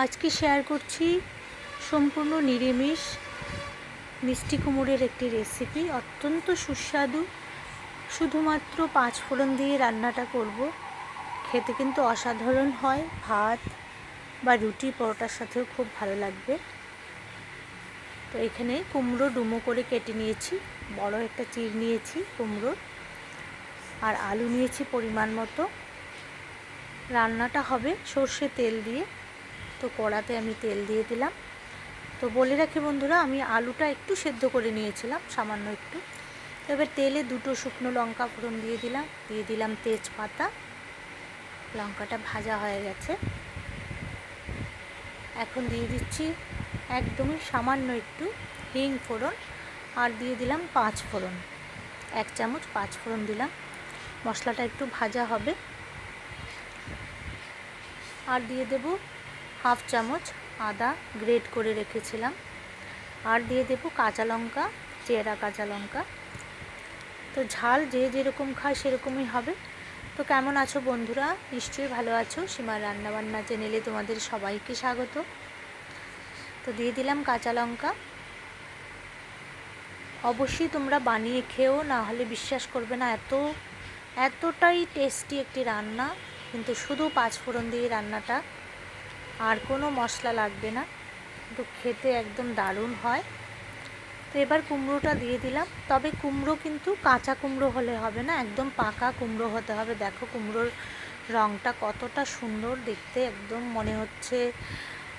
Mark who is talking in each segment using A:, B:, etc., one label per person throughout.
A: আজকে শেয়ার করছি সম্পূর্ণ নিরামিষ মিষ্টি কুমড়ের একটি রেসিপি অত্যন্ত সুস্বাদু। শুধুমাত্র পাঁচ ফোড়ন দিয়ে রান্নাটা করব। খেতে কিন্তু অসাধারণ হয়। ভাত বা রুটি পরোটার সাথেও খুব ভালো লাগবে। তো এখানে কুমড়ো ডুমো করে কেটে নিয়েছি। বড় একটা চির নিয়েছি কুমড়োর আর আলু নিয়েছি পরিমাণ মতো। রান্নাটা হবে সর্ষে তেল দিয়ে। তো কড়াতে আমি তেল দিয়ে দিলাম। তো বলে রাখি বন্ধুরা, আমি আলুটা একটু সেদ্ধ করে নিয়েছিলাম, সামান্য একটু। এবার তেলে দুটো শুকনো লঙ্কা ফোড়ন দিয়ে দিলাম দিয়ে দিলাম তেজপাতা। লঙ্কাটা ভাজা হয়ে গেছে। এখন দিয়ে দিচ্ছি একদমই সামান্য একটু হিং ফোড়ন আর দিয়ে দিলাম পাঁচ ফোড়ন। এক চামচ পাঁচ ফোড়ন দিলাম। মশলাটা একটু ভাজা হবে। আর দিয়ে দেব হাফ চামচ আদা গ্রেট করে রেখেছিলাম। আর দিয়ে দেব কাঁচা লঙ্কা, চেরা কাঁচা লঙ্কা। তো ঝাল যে যেরকম খায় সেরকমই হবে। তো কেমন আছো বন্ধুরা? নিশ্চয়ই ভালো আছো। সীমার রান্নাবান্না চ্যানেলে তোমাদের সবাইকে স্বাগত। তো দিয়ে দিলাম কাঁচা লঙ্কা। অবশ্যই তোমরা বানিয়ে খেও, না হলে বিশ্বাস করবে না, এত, এতটাই টেস্টি একটি রান্না। কিন্তু শুধু পাঁচফোড়ন দিয়ে রান্নাটা আর কোনো মশলা লাগবে না। কিন্তু খেতে একদম দারুণ হয়। তো এবার কুমড়োটা দিয়ে দিলাম। তবে কুমড়ো কিন্তু কাঁচা কুমড়ো হলে হবে না, একদম পাকা কুমড়ো হতে হবে। দেখো কুমড়োর রঙটা কতটা সুন্দর দেখতে, একদম মনে হচ্ছে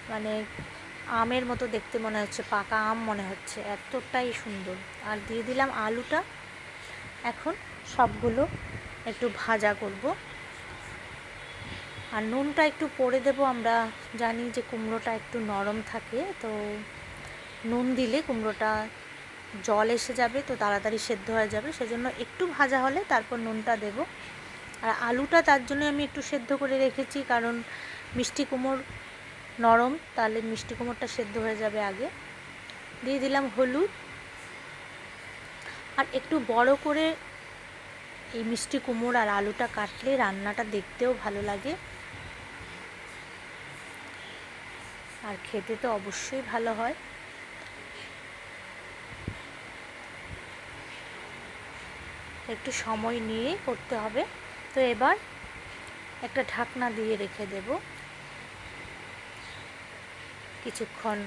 A: মানে আমের মতো দেখতে মনে হচ্ছে, পাকা আম মনে হচ্ছে, এতটাই সুন্দর। আর দিয়ে দিলাম আলুটা। এখন সবগুলো একটু ভাজা করব। আর নুনটা একটু পরে দেব, আমরা জানি যে কুমড়োটা একটু নরম থাকে, তো নুন দিলে কুমড়োটা জল এসে যাবে, তো তাড়াতাড়ি সেদ্ধ হয়ে যাবে, সেজন্য একটু ভাজা হলে তারপর নুনটা দেব। আর আলুটা তার জন্য আমি একটু সেদ্ধ করে রেখেছি, কারণ মিষ্টি কুমড় নরম, তাহলে মিষ্টি কুমড়টা সেদ্ধ হয়ে যাবে আগে। দিয়ে দিলাম হলুদ। আর একটু বড় করে এই মিষ্টি কুমড় আর আলুটা কাটলে রান্নাটা দেখতেও ভালো লাগে। আর খেতে তো অবশ্যই ভালো হয়। একটু সময় নিয়ে করতে হবে। তো এবার একটা ঢাকনা দিয়ে রেখে দেব। কিছুক্ষণ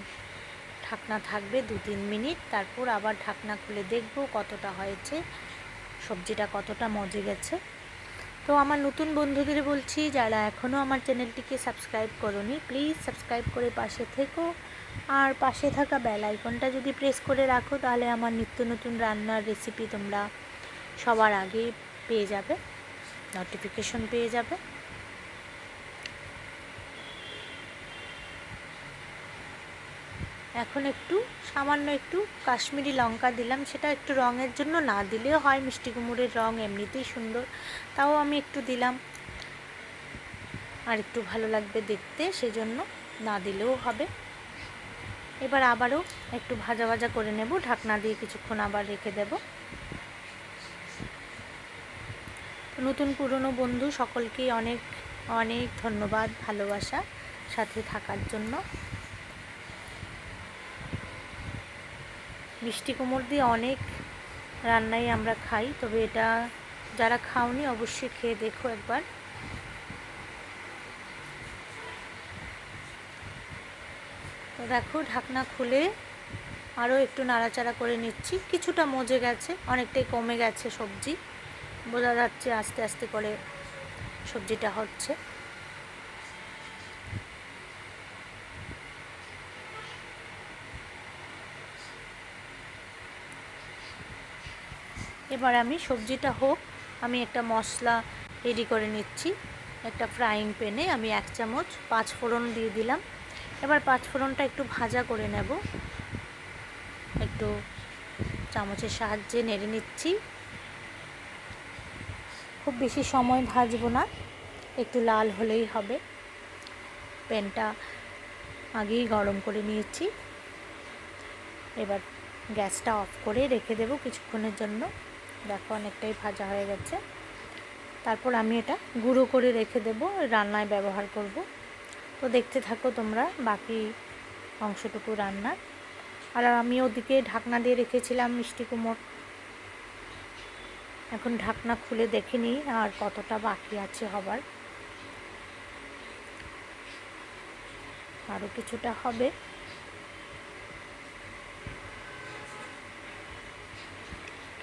A: ঢাকনা থাকবে দু তিন মিনিট। তারপর আবার ঢাকনা খুলে দেখব কতটা হয়েছে, সবজিটা কতটা মজে গেছে। তো আমার নতুন বন্ধুদের বলছি, যারা এখনও আমার চ্যানেলটিকে সাবস্ক্রাইব করনি, প্লিজ সাবস্ক্রাইব করে পাশে থেকো। আর পাশে থাকা বেল আইকনটা যদি প্রেস করে রাখো, তাহলে আমার নিত্য নতুন রান্নার রেসিপি তোমরা সবার আগে পেয়ে যাবে নোটিফিকেশন পেয়ে যাবে। এখন একটু সামান্য একটু কাশ্মীরি লঙ্কা দিলাম। সেটা একটু রঙের জন্য না দিলেও হয়, মিষ্টি কুমড়ের রঙ এমনিতেই সুন্দর। তাও আমি একটু দিলাম। আর একটু ভালো লাগবে দেখতে, সেজন্য না দিলেও হবে। এবার আবারও একটু ভাজা ভাজা করে নেব। ঢাকনা দিয়ে কিছুক্ষণ আবার রেখে দেব। নতুন পুরনো বন্ধু, সকলকেই অনেক অনেক ধন্যবাদ ভালোবাসা সাথে থাকার জন্য। মিষ্টি কুমড় দিয়ে অনেক রান্নাই আমরা খাই, তবে এটা যারা খাওনি অবশ্যই খেয়ে দেখো একবার। তো দেখো, ঢাকনা খুলে আরও একটু নাড়াচাড়া করে নিচ্ছি। কিছুটা মজে গেছে, অনেকটাই কমে গেছে সবজি। বোঝা যাচ্ছে আস্তে আস্তে করে সবজিটা হচ্ছে। এবার আমি সবজিটা হোক, আমি একটা মশলা রেডি করে নিচ্ছি। একটা ফ্রাইং প্যানে আমি এক চামচ পাঁচ ফোড়ন দিয়ে দিলাম। এবার পাঁচ ফোড়নটা একটু ভাজা করে নেব। একটু চামচের সাহায্যে নেড়ে নিচ্ছি। খুব বেশি সময় ভাজবো না, একটু লাল হলেই হবে। প্যানটা আগেই গরম করে নিয়েছি। এবার গ্যাসটা অফ করে রেখে দেবো কিছুক্ষণের জন্য। দেখো অনেকটাই ভাজা হয়ে গেছে। তারপর আমি এটা গুঁড়ো করে রেখে দেব, রান্নায় ব্যবহার করব। তো দেখতে থাকো তোমরা বাকি অংশটুকু রান্না। আর আমি ওদিকে ঢাকনা দিয়ে রেখেছিলাম মিষ্টি কুমড়। এখন ঢাকনা খুলে দেখে নিই আর কতটা বাকি আছে হবার। আরও কিছুটা হবে।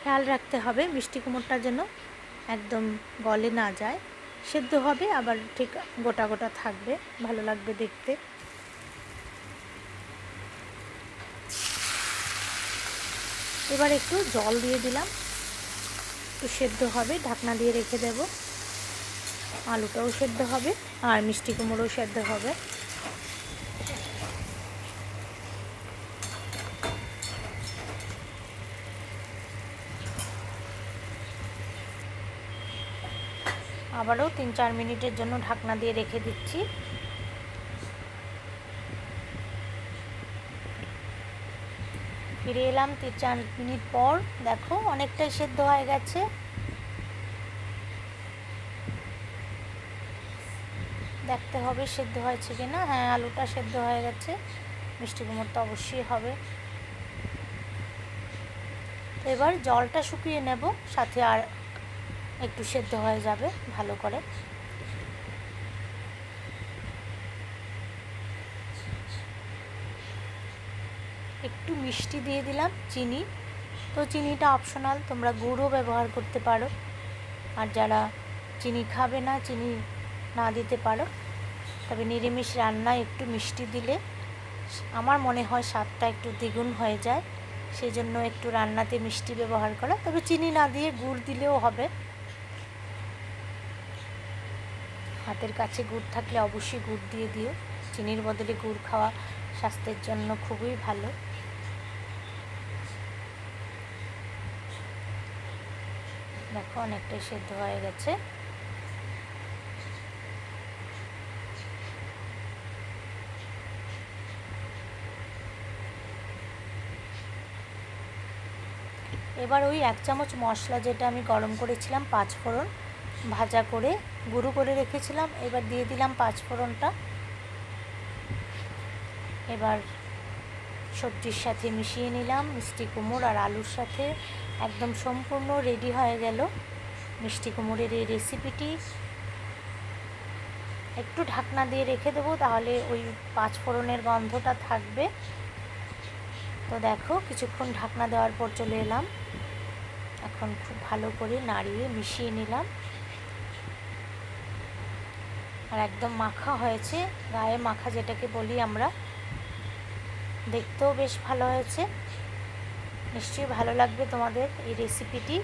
A: খেয়াল রাখতে হবে, মিষ্টি কুমড়টা যেন একদম গলে না যায়। সেদ্ধ হবে, আবার ঠিক গোটা গোটা থাকবে, ভালো লাগবে দেখতে। এবার একটু জল দিয়ে দিলাম। একটু সেদ্ধ হবে, ঢাকনা দিয়ে রেখে দেব। আলুটাও সেদ্ধ হবে, আর মিষ্টি কুমড়োও সেদ্ধ হবে। আবারও তিন চার মিনিটের জন্য ঢাকনা দিয়ে রেখে দিচ্ছি। ফিরে এলাম তিন চার মিনিট পর। দেখো, অনেকটাই সেদ্ধ হয়ে গেছে। দেখতে হবে সেদ্ধ হয়েছে কি না হ্যাঁ আলুটা সেদ্ধ হয়ে গেছে। মিষ্টি কুমড় তো অবশ্যই হবে। এবার জলটা শুকিয়ে নেব, সাথে আর একটু সেদ্ধ হয়ে যাবে, ভালো করে। একটু মিষ্টি দিয়ে দিলাম চিনি। তো চিনিটা অপশনাল তোমরা গুড়ও ব্যবহার করতে পারো। আর যারা চিনি খাবে না, চিনি না দিতে পারো, তবে নিরামিষ রান্নায় একটু মিষ্টি দিলে আমার মনে হয় স্বাদটা একটু দ্বিগুণ হয়ে যায়। সেই জন্য একটু রান্নাতে মিষ্টি ব্যবহার করা। তবে চিনি না দিয়ে গুড় দিলেও হবে। হাতের কাছে গুড় থাকলে অবশ্যই গুড় দিয়ে দিও। চিনির বদলে গুড় খাওয়া স্বাস্থ্যের জন্য খুবই ভালো। দেখো অনেকটাই সেদ্ধ হয়ে গেছে। এবার ওই এক চামচ মশলা যেটা আমি গরম করেছিলাম, পাঁচ ফোড়ন ভাজা করে গুঁড়ো করে রেখেছিলাম, এবার দিয়ে দিলাম পাঁচ ফোড়নটা। এবার সবজির সাথে মিশিয়ে নিলাম মিষ্টি কুমড় আর আলুর সাথে। একদম সম্পূর্ণ রেডি হয়ে গেল মিষ্টি কুমড়ের এই রেসিপিটি একটু ঢাকনা দিয়ে রেখে দেবো, তাহলে ওই পাঁচ ফোড়নের গন্ধটা থাকবে। তো দেখো, কিছুক্ষণ ঢাকনা দেওয়ার পর চলে এলাম। এখন খুব ভালো করে নাড়িয়ে মিশিয়ে নিলাম। আর একদম মাখা হয়েছে, গায়ে মাখা যেটাকে বলি আমরা। দেখতেও বেশ ভালো হয়েছে। নিশ্চয়ই ভালো লাগবে তোমাদের এই রেসিপিটি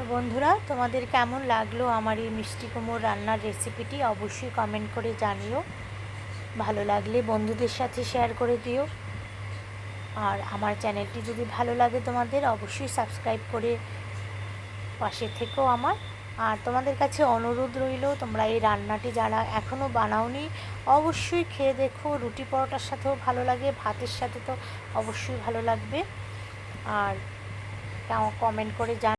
A: তো বন্ধুরা, তোমাদের কেমন লাগল আমার এই মিষ্টি কুমড়োর রান্নার রেসিপিটি অবশ্যই কমেন্ট করে জানিও। ভালো লাগলে বন্ধুদের সাথে শেয়ার করে দিও। আর আমার চ্যানেলটি যদি ভালো লাগে তোমাদের, অবশ্যই সাবস্ক্রাইব করে পাশে থেকেও আমার। আর তোমাদের কাছে অনুরোধ রইল, তোমরা এই রান্নাটি যারা এখনও বানাওনি, অবশ্যই খেয়ে দেখো। রুটি পরোটার সাথেও ভালো লাগে, ভাতের সাথে তো অবশ্যই ভালো লাগবে। আর কমেন্ট করে জান